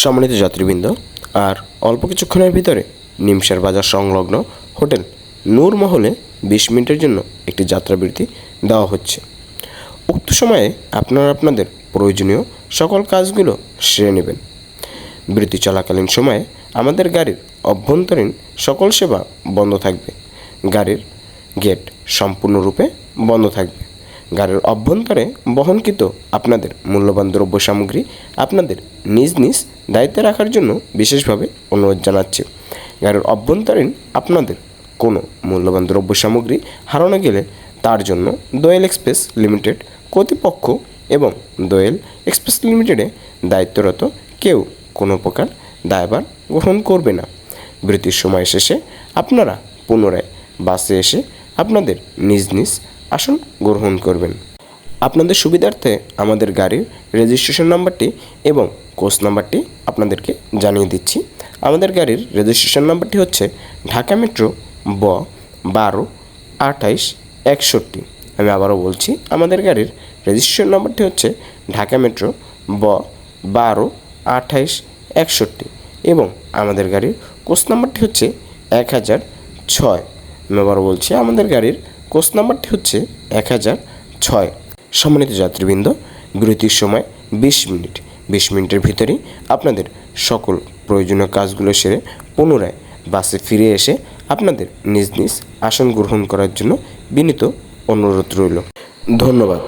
সম্মানিত যাত্রীবৃন্দ, আর অল্প কিছুক্ষণের ভিতরে নিমসার বাজার সংলগ্ন হোটেল নূর মহলে বিশ মিনিটের জন্য একটি যাত্রাবৃত্তি দেওয়া হচ্ছে। উক্ত সময়ে আপনারা আপনাদের প্রয়োজনীয় সকল কাজগুলো সেরে নেবেন। বৃত্তি চলাকালীন সময়ে আমাদের গাড়ির অভ্যন্তরীণ সকল সেবা বন্ধ থাকবে। গাড়ির গেট সম্পূর্ণরূপে বন্ধ থাকবে। গাড়ির অভ্যন্তরে বহনকৃত আপনাদের মূল্যবান দ্রব্য সামগ্রী আপনাদের নিজ নিজ দায়িত্বে রাখার জন্য বিশেষভাবে অনুরোধ জানাচ্ছি। গাড়ির অভ্যন্তরীণ আপনাদের কোনো মূল্যবান দ্রব্য সামগ্রী হারানো গেলে তার জন্য দোয়েল এক্সপ্রেস লিমিটেড কর্তৃপক্ষ এবং দোয়েল এক্সপ্রেস লিমিটেডে দায়িত্বরত কেউ কোনো প্রকার দায়ভার গ্রহণ করবে না। বিরতির সময় শেষে আপনারা পুনরায় বাসে এসে আপনাদের নিজ নিজ আসন গ্রহণ করবেন। আপনাদের সুবিধার্থে আমাদের গাড়ির রেজিস্ট্রেশন নাম্বারটি এবং কোচ নাম্বারটি আপনাদেরকে জানিয়ে দিচ্ছি। আমাদের গাড়ির রেজিস্ট্রেশন নাম্বারটি হচ্ছে ঢাকা মেট্রো ব বারো আঠাইশ একষট্টি। আমি আবারও বলছি, আমাদের গাড়ির রেজিস্ট্রেশন নাম্বারটি হচ্ছে ঢাকা মেট্রো ব বারো আঠাইশ একষট্টি এবং আমাদের গাড়ির কোচ নাম্বারটি হচ্ছে এক হাজার ছয়। আমি আবারও বলছি, আমাদের গাড়ির কোচ নাম্বারটি হচ্ছে এক হাজার ছয়। সম্মানিত যাত্রীবৃন্দ, বিরতির সময় বিশ মিনিট। বিশ মিনিটের ভিতরেই আপনাদের সকল প্রয়োজনীয় কাজগুলো সেরে পুনরায় বাসে ফিরে এসে আপনাদের নিজ নিজ আসন গ্রহণ করার জন্য বিনীত অনুরোধ রইল। ধন্যবাদ।